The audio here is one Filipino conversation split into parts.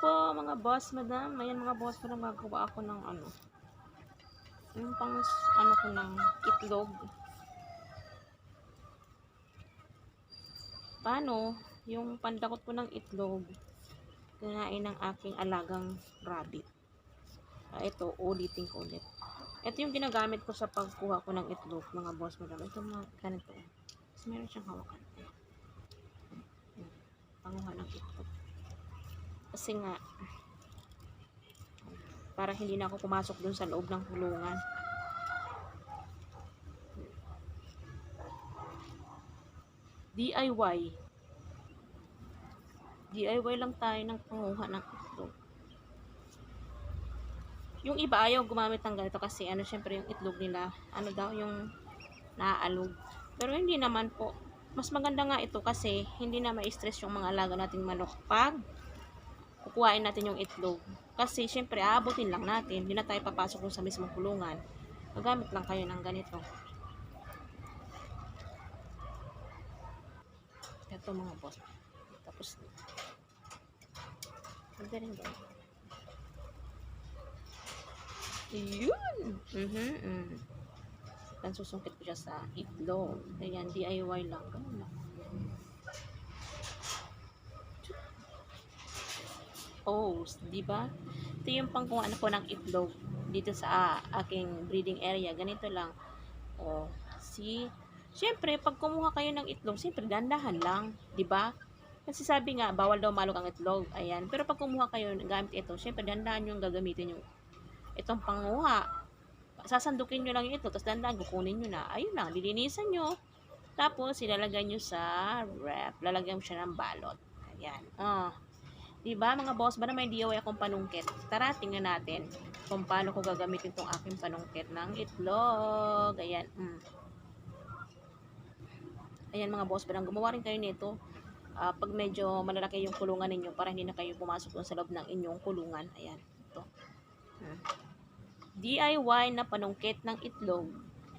po mga boss, madam. Ayan mga boss, madam, gagawa ako ng ano. Yung pang, ano ko ng itlog. Paano? Yung pandakot ko ng itlog, kinain ng aking alagang rabbit. Ah, ito, ulitin ko ulit. Ito yung ginagamit ko sa pagkuha ko ng itlog, mga boss, madam. Ito mga ganito. Kasi meron siyang hawakan. Panguha. Kasi nga, para hindi na ako pumasok dun sa loob ng kulungan. DIY. DIY lang tayo ng panguha ng itlog. Yung iba ayaw gumamit ng ganito kasi ano syempre yung itlog nila, ano daw yung naaalog. Pero hindi naman po. Mas maganda nga ito kasi hindi na ma-stress yung mga alaga nating manok pag kukuhain natin yung itlog. Kasi syempre aabutin lang natin, hindi na tayo papasok sa mismong kulungan. Magamit lang kayo ng ganito. Ito mga boss. Tapos Ganda rin ganyan. Yun! Mhm, mm Then, susungkit ko siya sa itlog. Ayan, DIY lang. Ganun lang. Oh, di ba? Ito yung pangkuha ko ng itlog dito sa ah, aking breeding area. Ganito lang. Oh, see? Siyempre, pag kumuha kayo ng itlog, siyempre, dandahan lang. Di ba? Kasi sabi nga, bawal daw malog ang itlog. Ayan. Pero pag kumuha kayo gamit ito, syempre dandahan yung gagamitin yung itong panguha. Sasandukin nyo lang ito, tapos dandahan kukunin nyo na. Ayun lang, lilinisan nyo. Tapos, ilalagay nyo sa rep. Lalagyan mo siya ng balot. Ayan. Ah. Diba mga boss, ba na may DIY akong panungkit? Tara, tingnan natin kung paano ko gagamitin tong aking panungkit ng itlog. Ayan. Mm. Ayan mga boss, parang gumawa rin kayo nito ah, pag medyo malalaki yung kulungan ninyo para hindi na kayo pumasok sa loob ng inyong kulungan. Ayan, ito. Hmm. DIY na panungkit ng itlog.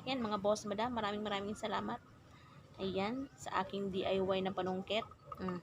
Ayan, mga boss, madam, maraming maraming salamat. Ayan, sa aking DIY na panungkit. Hmm.